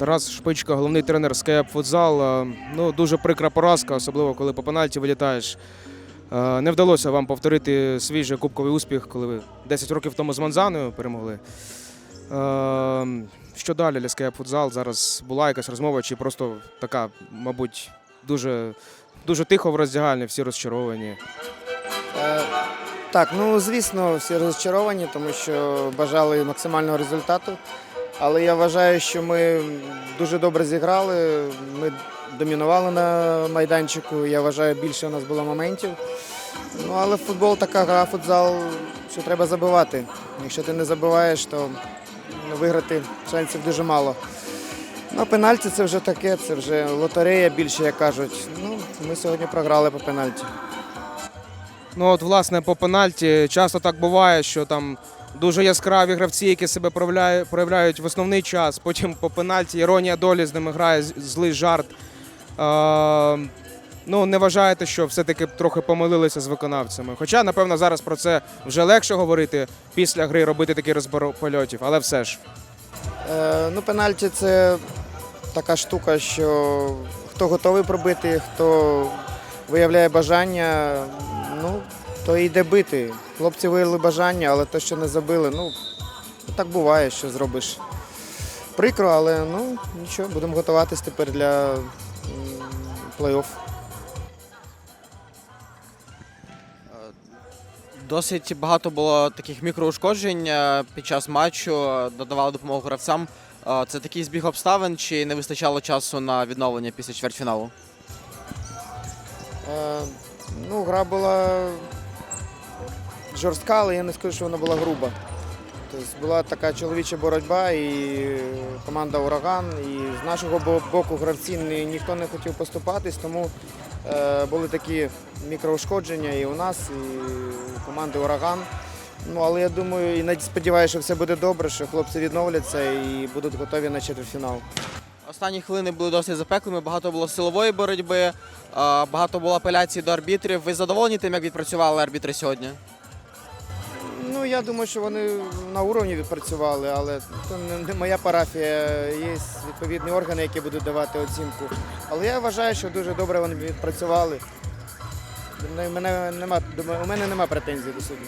Тарас Шпичка, головний тренер СКЕП Футзал. Е, Ну, дуже прикра поразка, особливо коли по пенальті вилітаєш. Е, Не вдалося вам повторити свій же кубковий успіх, коли ви 10 років тому з Манзаною перемогли. Е, Що далі для СКЕП Футзал? Зараз була якась розмова, чи просто така, мабуть, дуже, дуже тихо в роздягальні, всі розчаровані. Так, ну звісно, всі розчаровані, тому що бажали максимального результату. Але я вважаю, що ми дуже добре зіграли. Ми домінували на майданчику. Я вважаю, більше у нас було моментів. Ну, але футбол така гра, футзал, що треба забивати. Якщо ти не забиваєш, то ну, виграти шансів дуже мало. Ну, пенальті це вже таке, це вже лотерея більше, як кажуть. Ну, ми сьогодні програли по пенальті. Ну от, власне, по пенальті часто так буває, що там дуже яскраві гравці, які себе проявляють в основний час. Потім по пенальті іронія долі з ними грає злий жарт. Е, ну, не вважаєте, що все-таки трохи помилилися з виконавцями. Хоча, напевно, зараз про це вже легше говорити після гри, робити такий розбор польотів, але все ж. Е, ну, пенальті це така штука, що хто готовий пробити, хто виявляє бажання, ну, то йде бити. Хлопці виявили бажання, але то, що не забили, ну, так буває, що зробиш. Прикро, але ну нічого, будемо готуватись тепер для плей-офф. Досить багато було таких мікроушкоджень е, під час матчу, е, додавали допомогу гравцям. Е, Це такий збіг обставин, чи не вистачало часу на відновлення після чвертьфіналу? Е, ну, гра була жорстка, але я не скажу, що вона була груба. Тобто була така чоловіча боротьба, і команда Ураган, і з нашого боку гравці ні- ніхто не хотів поступатись, тому е, були такі мікроушкодження і у нас, і у команди Ураган. Ну, але я думаю і сподіваюся, що все буде добре, що хлопці відновляться і будуть готові на четвертьфінал. Останні хвилини були досить запеклими, багато було силової боротьби, багато було апеляцій до арбітрів. Ви задоволені тим, як відпрацювали арбітри сьогодні? Ну, я думаю, що вони на уровні відпрацювали, але це не, моя парафія. Є відповідні органи, які будуть давати оцінку. Але я вважаю, що дуже добре вони відпрацювали. У мене нема, у мене нема претензій до судді.